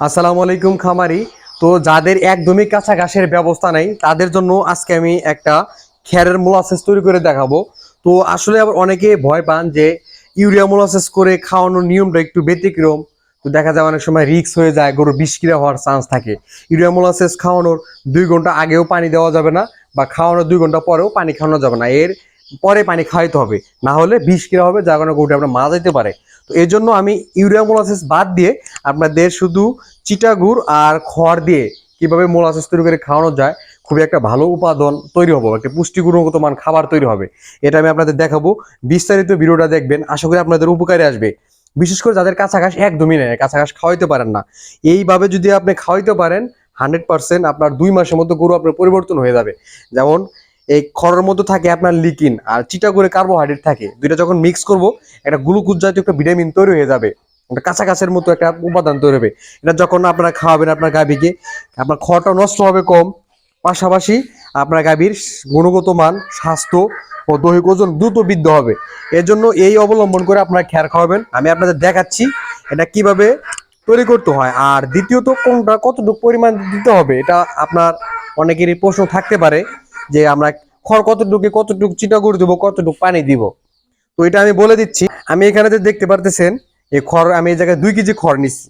আসসালামু আলাইকুম খামারি। তো যাদের একদমই কাঁচা ঘাসের ব্যবস্থা নেই, তাদের জন্য আজকে আমি একটা খ্যারের মোলাসেস তৈরি করে দেখাবো। তো আসলে আবার অনেকে ভয় পান যে ইউরিয়া মোলাসেস করে খাওয়ানোর নিয়মটা একটু ব্যতিক্রম। তো দেখা যায় অনেক সময় রিক্স হয়ে যায় গরু বিষক্রিয়া হওয়ার চান্স থাকে। ইউরিয়া মোলাসেস খাওয়ানোর দুই ঘণ্টা আগেও পানি দেওয়া যাবে না বা খাওয়ানোর দুই ঘণ্টা পরেও পানি খাওয়ানো যাবে না। এর পরে পানি খাওয়াইতে হবে, না হলে বিষক্রিয়া হবে, যার কারণে গরুটা আপনার মারা যেতে পারে। তো এই জন্য আমি ইউরিয়া মোলাসেস বাদ দিয়ে আপনাদের শুধু চিটাগুড় আর খড় দিয়ে কীভাবে মোলাসেস তৈরি করে খাওয়ানো যায়, খুবই একটা ভালো উপাদান তৈরি হবে, একটা পুষ্টি গুণগত মান খাবার তৈরি হবে। এটা আমি আপনাদের দেখাবো, বিস্তারিত ভিডিওটা দেখবেন, আশা করি আপনাদের উপকারে আসবে। বিশেষ করে যাদের কাঁচা ঘাস একদমই নেই কাঁচা ঘাস খাওয়াইতে পারেন না। এইভাবে যদি আপনি খাওয়াইতে পারেন হান্ড্রেড পার্সেন্ট আপনার দুই মাসের মধ্যে গরু আপনার পরিবর্তন হয়ে যাবে। যেমন এই খড়ের মধ্যে থাকে আপনার লিকিন আর চিটা করে কার্বোহাইড্রেট থাকে। দুইটা যখন মিক্স করব, একটা গ্লুকোজ জাতীয় একটা ভিটামিন তৈরি হয়ে যাবে। একটা কাঁচা কাছের মতো একটা উপাদান তৈরি হবে। এটা যখন আপনারা খাওয়াবেন আপনার গাভীকে, আপনার খড়টা নষ্ট হবে কম। পাশাপাশি আপনার গাভীর গুণগত মান, স্বাস্থ্য ও দৈহিক ওজন দ্রুত বৃদ্ধি হবে। এর জন্য এই অবলম্বন করে আপনারা খেয়ার খাওয়াবেন। আমি আপনাদের দেখাচ্ছি এটা কীভাবে তৈরি করতে হয়। আর দ্বিতীয়ত কোনটা কতটুকু পরিমাণ দিতে হবে, এটা আপনার অনেকেরই প্রশ্ন থাকতে পারে। যে আমরা খড় কতটুকু কতটুকু চিটাগুড় দেবো, কতটুকু পানি দিব। তো এটা আমি বলে দিচ্ছি, আমি এখানে যে দেখতে পারতেছেন এই খড়, আমি এই জায়গায় দুই কেজি খড় নিচ্ছি।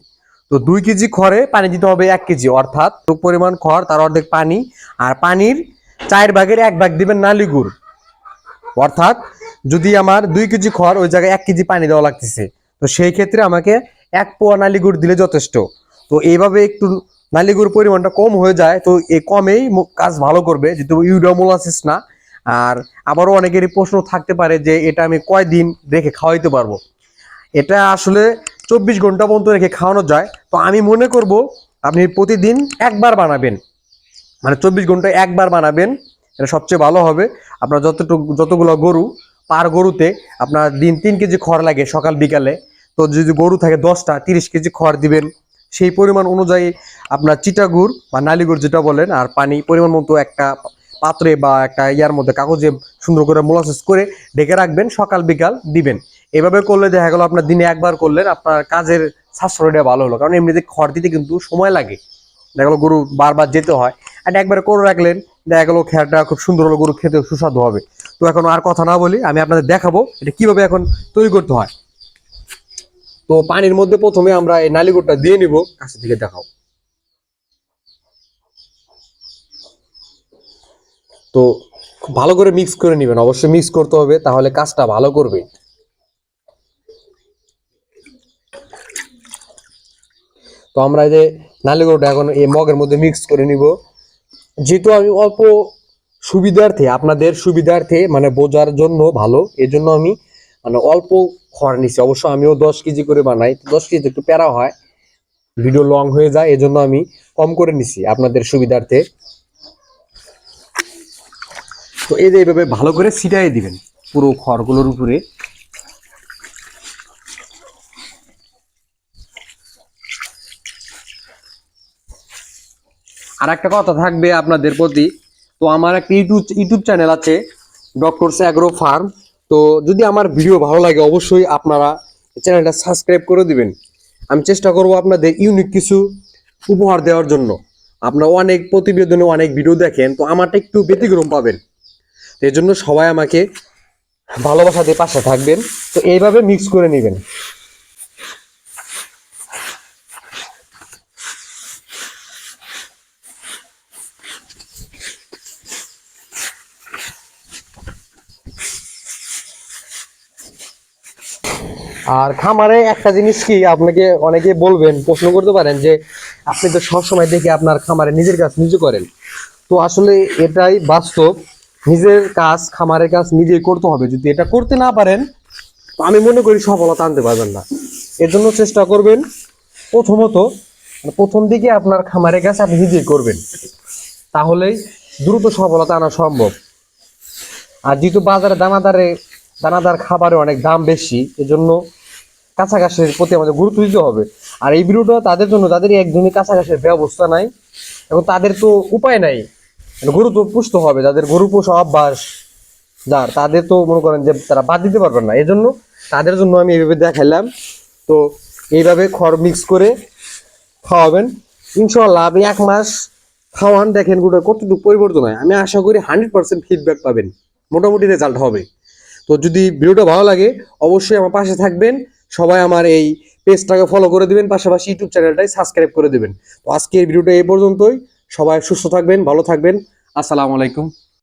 তো দুই কেজি খড়ে পানি দিতে হবে এক কেজি, অর্থাৎ পরিমাণ খড়, তার অর্ধেক পানি, আর পানির চার ভাগের এক ভাগ দিবেন নালি গুড়। অর্থাৎ যদি আমার দুই কেজি খড়, ওই জায়গায় এক কেজি পানি দেওয়া লাগতেছে, তো সেই ক্ষেত্রে আমাকে এক পোয়া নালি গুড় দিলে যথেষ্ট। তো এইভাবে একটু নালি পরিমাণটা কম হয়ে যায়, তো এই কমেই কাজ ভালো করবে, যেহেতু ইউরিয়া মোলাসিস না। আর আবারও অনেকেরই প্রশ্ন থাকতে পারে যে, এটা আমি কয়দিন রেখে খাওয়াইতে পারব? এটা আসলে চব্বিশ ঘণ্টা পর্যন্ত রেখে খাওয়ানো যায়। তো আমি মনে করব, আপনি প্রতিদিন একবার বানাবেন। মানে চব্বিশ ঘন্টায় একবার বানাবেন, এটা সবচেয়ে ভালো হবে। আপনার যতটুকু যতগুলো গরু, পার গরুতে আপনার দিন তিন কেজি খড় লাগে সকাল বিকালে। তো যদি গরু থাকে দশটা, তিরিশ কেজি খড় দিবেন। সেই পরিমাণ অনুযায়ী আপনার চিটাগুড় বা নালিগুড় যেটা বলেন, আর পানি পরিমাণ মতো একটা পাত্রে বা একটা ইয়ার মধ্যে কাগজে সুন্দর করে মোলাসেস করে ঢেকে রাখবেন, সকাল বিকাল দিবেন। এভাবে করলে দেখা গেল আপনার দিনে একবার করলেন, আপনার কাজের সাশ্রয়টা ভালো হলো। কারণ এমনিতে খড় দিতে কিন্তু সময় লাগে। দেখা গেলো গরু বারবার যেতে হয়, আর একবার করে রাখলেন, দেখা গেলো খেয়ারটা খুব সুন্দর হলো, গরু খেতে সুস্বাদু হবে। তো এখন আর কথা না বলি, আমি আপনাদের দেখাবো এটা কীভাবে এখন তৈরি করতে হয়। তো পানির মধ্যে প্রথমে আমরা এই নালিগুড়টা দিয়ে নিব, কাছে থেকে দেখাও। তো খুব ভালো করে মিক্স করে নেবেন, অবশ্যই মিক্স করতে হবে, তাহলে কাজটা ভালো করবে। তো আমরা যে নালিগুড়টা এখন এই মগের মধ্যে মিক্স করে নিব। যেহেতু আমি অল্প সুবিধার্থে, আপনাদের সুবিধার্থে মানে বোঝার জন্য ভালো এই জন্য আমি মানে অল্প খড় নিছি। অবশ্য আমিও দশ কেজি করে বানাই দশ কেজি একটু প্যারা হয়। ভিডিও লং হয়ে যায়, এজন্য আমি কম করে নিছি আপনাদের সুবিধার্থে। তো এই যে এইভাবে ভালো করে ছিটাই দিবেন পুরো খড়গুলোর উপরে। আর একটা কথা থাকবে আপনাদের প্রতি, তো আমার একটা ইউটিউব ইউটিউব চ্যানেল আছে, ডক্টর অ্যাগ্রো ফার্ম। তো যদি আমার ভিডিও ভালো লাগে, অবশ্যই আপনারা চ্যানেলটা সাবস্ক্রাইব করে দিবেন। আমি চেষ্টা করব আপনাদের ইউনিক কিছু উপহার দেওয়ার জন্য। আপনারা অনেক প্রতিবেদনে অনেক ভিডিও দেখেন, তো আমারটা একটু ব্যতিক্রম পাবেন। এই জন্য সবাই আমাকে ভালোবাসা দিয়ে পাশে থাকবেন। তো এইভাবে মিক্স করে নেবেন। আর খামারে একটা জিনিস কি আপনাকে অনেকে বলবেন, প্রশ্ন করতে পারেন যে আপনি তো সবসময় দেখে আপনার খামারে নিজের কাজ নিজে করেন। তো আসলে এটাই বাস্তব, নিজের কাজ খামারের কাজ নিজেই করতে হবে। যদি এটা করতে না পারেন, আমি মনে করি সফলতা আনতে পারবেন না। এর জন্য চেষ্টা করবেন, প্রথমত মানে প্রথম দিকে আপনার খামারের কাজ আপনি নিজেই করবেন। তাহলেই দ্রুত সফলতা আনা সম্ভব। আর যেহেতু বাজারে দানাদারে দানাদার খাবারে অনেক দাম বেশি, এজন্য কাঁচা ঘাসের প্রতি আমাদের গুরুত্ব দিতে হবে। আর এই ভিডিওটা তাদের জন্য তাদের একদমই কাঁচা ঘাসের ব্যবস্থা নাই, এবং তাদের তো উপায় নাই। মানে গরু তো পুষতে হবে যাদের গরু পোষা অভ্যাস যার, তাদের তো মনে করেন যে তারা বাদ দিতে পারবেন না। এজন্য তাদের জন্য আমি এইভাবে দেখাইলাম। তো এইভাবে খড় মিক্স করে খাওয়াবেন। ইনশাল্লাহ আপনি এক মাস খাওয়ান, দেখেন গুড়ের কতটুকু পরিবর্তন হয়। আমি আশা করি হান্ড্রেড পার্সেন্ট ফিডব্যাক পাবেন। মোটামুটি রেজাল্ট হবে। তো যদি ভিডিওটা ভালো লাগে, অবশ্যই আমার পাশে থাকবেন। সবাই আমার এই পেজটাকে ফলো করে দিবেন, পাশাপাশি ইউটিউব চ্যানেলটাই সাবস্ক্রাইব করে দেবেন। তো আজকের ভিডিওটা এই পর্যন্তই। সবাই সুস্থ থাকবেন, ভালো থাকবেন। আসসালামু আলাইকুম।